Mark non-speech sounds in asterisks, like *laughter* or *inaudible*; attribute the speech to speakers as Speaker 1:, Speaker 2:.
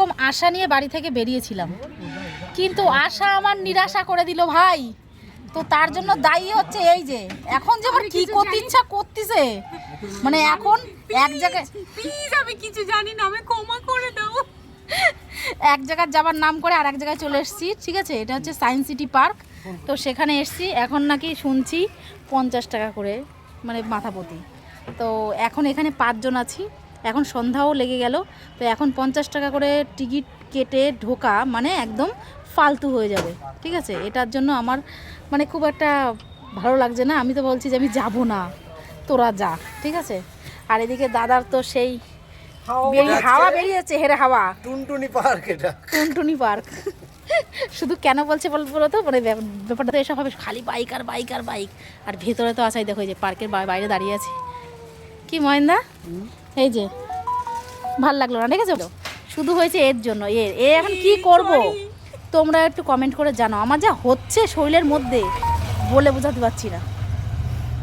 Speaker 1: রকম আশা নিয়ে বাড়ি থেকে বেরিয়েছিলাম। কিন্তু আশা আমার নিরাশা করে দিল ভাই তো তার জন্য দায়ী হচ্ছে এই যে। এখন যে আমার কি করতে ইচ্ছা করতেছে? মানে এখন এক জায়গায়
Speaker 2: প্লিজ আমি কিছু জানি না আমি ক্ষমা করে দাও।
Speaker 1: এক জায়গায় যাবার নাম করে আর এক জায়গায় চলে এসেছি ঠিক আছে? এটা হচ্ছে সায়েন্স সিটি পার্ক তো সেখানে এসেছি এখন নাকি শুনছি পঞ্চাশ টাকা করে মানে মাথা প্রতি তো এখন এখানে পাঁচজন আছি। এখন সন্ধ্যাও লেগে গেল। তো এখন পঞ্চাশ টাকা করে টিকিট কেটে ঢোকা মানে একদম ফালতু হয়ে যাবে। ঠিক আছে? এটার জন্য আমার মানে খুব একটা ভালো লাগছে না। আমি তো বলছি যে আমি যাব না। তোরা যা। ঠিক আছে? আর এদিকে দাদার তো সেই হাওয়া বেরিয়েছে। হেরে হাওয়া।
Speaker 3: টুনটুনি পার্ক এটা।
Speaker 1: টুনটুনি পার্ক। *laughs* শুধু কেন বলছে বল বলো তো মানে ব্যাপ- ব্যাপারটা তো এসব হবে। খালি বাইক আর বাইক আর বাইক। আর ভেতরে তো আসাই দেখো যে পার্কের বাইরে দাঁড়িয়ে আছে। কি ময়ন্দা এই যে ভালো লাগল না ঠিক আছে? শুধু হয়েছে এর জন্য এর এ এখন কি করব? তোমরা একটু কমেন্ট করে জানো আমার যা হচ্ছে শরীরের মধ্যে বলে বোঝাতে পারছি না।